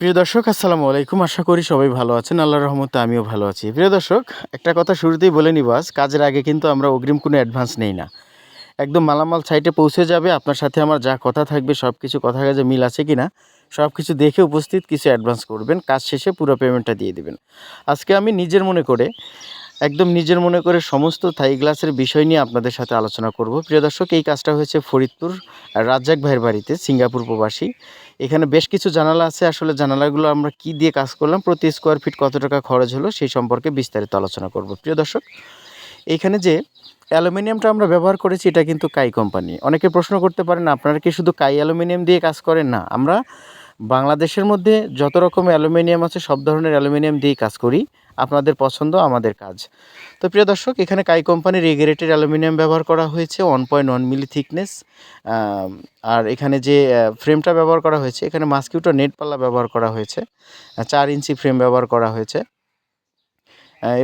প্রিয় দর্শক, আসসালামু আলাইকুম। আশা করি সবাই ভালো আছেন। আল্লাহর রহমতে আমিও ভালো আছি। প্রিয় দর্শক, একটা কথা শুরুতেই বলে নিব, আজ কাজের আগে কিন্তু আমরা অগ্রিম কোনো অ্যাডভান্স নেই না। একদম মালামাল সাইটে পৌঁছে যাবে, আপনার সাথে আমার যা কথা থাকবে সব কিছু কথা কাজে মিল আছে কি না সব কিছু দেখে উপস্থিত কিছু অ্যাডভান্স করবেন। কাজ শেষে পুরো পেমেন্টটা দিয়ে দেবেন। আজকে আমি নিজের মনে করে একদম নিজের মনে করে সমস্ত থাই গ্লাসের বিষয় নিয়ে আপনাদের সাথে আলোচনা করব। প্রিয় দর্শক, এই কাজটা হয়েছে ফরিদপুর রাজ্জাক ভাইয়ের বাড়িতে, সিঙ্গাপুর প্রবাসী। এখানে বেশ কিছু জানালা আছে। আসলে জানালাগুলো আমরা কি দিয়ে কাজ করলাম, প্রতি স্কোয়ার ফিট কত টাকা খরচ হলো, সেই সম্পর্কে বিস্তারিত আলোচনা করব। প্রিয় দর্শক এইখানে যে অ্যালুমিনিয়ামটা আমরা ব্যবহার করেছি, এটা কিন্তু কাই কোম্পানি। অনেকে প্রশ্ন করতে পারেন, আপনারা কি শুধু কাই অ্যালুমিনিয়াম দিয়ে কাজ করেন? না, আমরা বাংলাদেশের মধ্যে যত রকম অ্যালুমিনিয়াম আছে, সব ধরনের অ্যালুমিনিয়াম দিয়েই কাজ করি। আপনাদের পছন্দ, আমাদের কাজ। তো প্রিয় দর্শক, এখানে কাই কোম্পানির রেগুলেটেড অ্যালুমিনিয়াম ব্যবহার করা হয়েছে one point one milli thickness আর এখানে যে ফ্রেমটা ব্যবহার করা হয়েছে, এখানে মাস্কিউটো নেট পাল্লা ব্যবহার করা হয়েছে চার ইঞ্চি ফ্রেম ব্যবহার করা হয়েছে।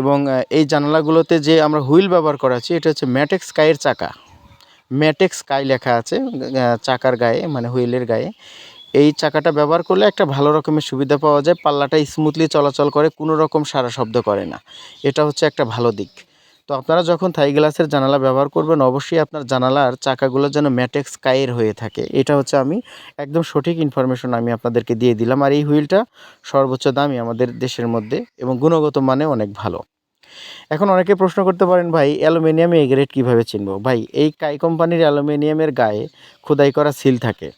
এবং এই জানালাগুলোতে যে আমরা হুইল ব্যবহার করাছি এটা হচ্ছে ম্যাটেক্স কাইয়ের চাকা। ম্যাটেক্স কাই লেখা আছে চাকার গায়ে মানে হুইলের গায়ে। এই চাকাটা ব্যবহার করলে একটা ভালো রকমের সুবিধা পাওয়া যায়। পাল্লাটা স্মুথলি চলাচল করে, কোনো রকম সারা শব্দ করে না। এটা হচ্ছে একটা ভালো দিক। তো আপনারা যখন থাই গ্লাসের জানালা ব্যবহার করবেন, অবশ্যই আপনার জানালার চাকাগুলো যেন ম্যাটেক্স কায়ের হয়ে থাকে। এটা হচ্ছে আমি একদম সঠিক ইনফরমেশন আমি আপনাদেরকে দিয়ে দিলাম। আর এই হুইলটা সর্বোচ্চ দামি আমাদের দেশের মধ্যে এবং গুণগত মানে অনেক ভালো। এখন অনেকে প্রশ্ন করতে পারেন, ভাই, অ্যালুমিনিয়াম এ গ্রেড কীভাবে চিনব? ভাই, এই কাই কোম্পানির অ্যালুমিনিয়ামের গায়ে খোদাই করা সিল থাকে।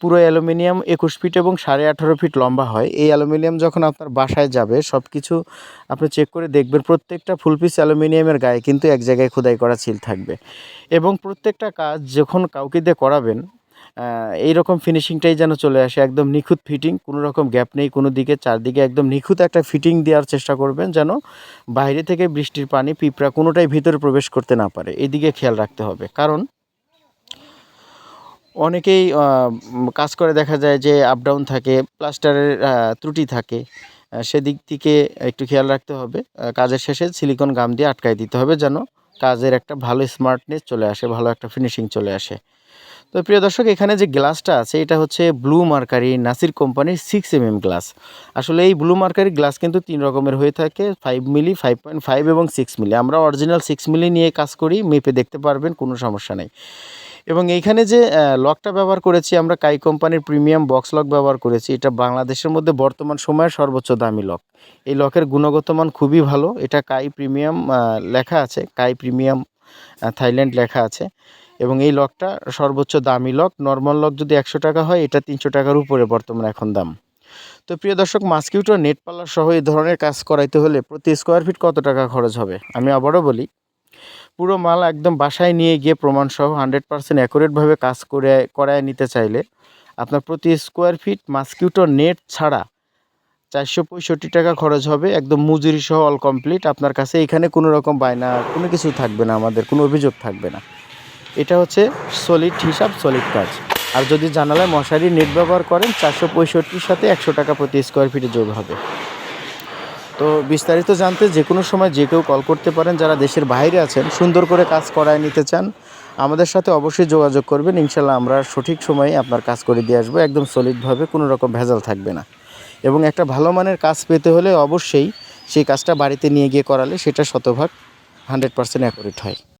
পুরো অ্যালুমিনিয়াম একুশ ফিট এবং সাড়ে আঠারো ফিট লম্বা হয়। এই অ্যালুমিনিয়াম যখন আপনার বাসায় যাবে সব কিছু আপনি চেক করে দেখবেন, প্রত্যেকটা ফুল পিস অ্যালুমিনিয়ামের গায়ে কিন্তু এক জায়গায় খোদাই করা ছিল থাকবে। এবং প্রত্যেকটা কাজ যখন কাউকে দিয়ে করাবেন এই রকম ফিনিশিংটাই যেন চলে আসে, একদম নিখুঁত ফিটিং কোনো রকম গ্যাপ নেই, কোনো দিকে চারদিকে একদম নিখুঁত একটা ফিটিং দেওয়ার চেষ্টা করবেন যেন বাইরে থেকে বৃষ্টির পানি, পিঁপড়া কোনোটাই ভিতরে প্রবেশ করতে না পারে। এদিকে খেয়াল রাখতে হবে। কারণ অনেকেই কাজ করে দেখা যায় যে আপ ডাউন থাকে প্লাস্টারের ত্রুটি থাকে সেদিক থেকে একটু খেয়াল রাখতে হবে। কাজের শেষে সিলিকন গাম দিয়ে আটকাই দিতে হবে যেন কাজের একটা ভালো স্মার্টনেস চলে আসে, ভালো একটা ফিনিশিং চলে আসে। তো প্রিয় দর্শক, এখানে যে গ্লাসটা আছে, এটা হচ্ছে ব্লু মার্কারি নাসির কোম্পানির সিক্স এম গ্লাস আসলে এই ব্লু মার্কারি গ্লাস কিন্তু তিন রকমের হয়ে থাকে five milli five point five এবং সিক্স মিলি আমরা অরিজিনাল সিক্স মিলি নিয়ে কাজ করি, মেপে দেখতে পারবেন, কোনো সমস্যা নেই। এবং এইখানে যে লকটা ব্যবহার করেছি, আমরা কাই কোম্পানির প্রিমিয়াম বক্স লক ব্যবহার করেছি। এটা বাংলাদেশের মধ্যে বর্তমান সময়ের সর্বোচ্চ দামি লক এই লকের গুণগত মান খুবই ভালো। এটা কাই প্রিমিয়াম লেখা আছে। কাই প্রিমিয়াম থাইল্যান্ড লেখা আছে। এবং এই লকটা সর্বোচ্চ দামি লক নর্মাল লক যদি একশো টাকা হয়, এটা তিনশো টাকার উপরে বর্তমান এখন দাম। তো প্রিয় দর্শক মাস্কিউটো নেট পাল্লার সহ এই ধরনের কাজ করাইতে হলে প্রতি স্কোয়ার ফিট কত টাকা খরচ হবে? আমি আবারও বলি পুরো মাল একদম বাসায় নিয়ে গিয়ে প্রমাণসহ হান্ড্রেড পার্সেন্ট অ্যাকুরেটভাবে কাজ করে, করায় নিতে চাইলে আপনার প্রতি স্কোয়ার ফিট মাস্কিউটো নেট ছাড়া চারশো পঁয়ষট্টি টাকা খরচ হবে। একদম মজুরি সহ অল কমপ্লিট আপনার কাছে এখানে কোনো রকম বায়না, কোনো কিছু থাকবে না আমাদের, কোনো অভিযোগ থাকবে না। এটা হচ্ছে সলিড হিসাব সলিড কাজ। আর যদি জানালায় মশারি নেট ব্যবহার করেন, চারশো পঁয়ষট্টির সাথে একশো টাকা প্রতি স্কোয়ার ফিটে যোগ হবে। তো বিস্তারিত জানতে যে কোনো সময় যে কেউ কল করতে পারেন, যারা দেশের বাইরে আছেন, সুন্দর করে কাজ করায় নিতে চান, আমাদের সাথে অবশ্যই যোগাযোগ করবেন। ইনশাল্লাহ আমরা সঠিক সময়ে আপনার কাজ করে দিয়ে আসব। একদম সলিডভাবে কোনো রকম ভেজাল থাকবে না। এবং একটা ভালো মানের কাজ পেতে হলে অবশ্যই সেই কাজটা বাড়িতে নিয়ে গিয়ে করালে সেটা শতভাগ হান্ড্রেড পার্সেন্ট অ্যাকোরেট হয়।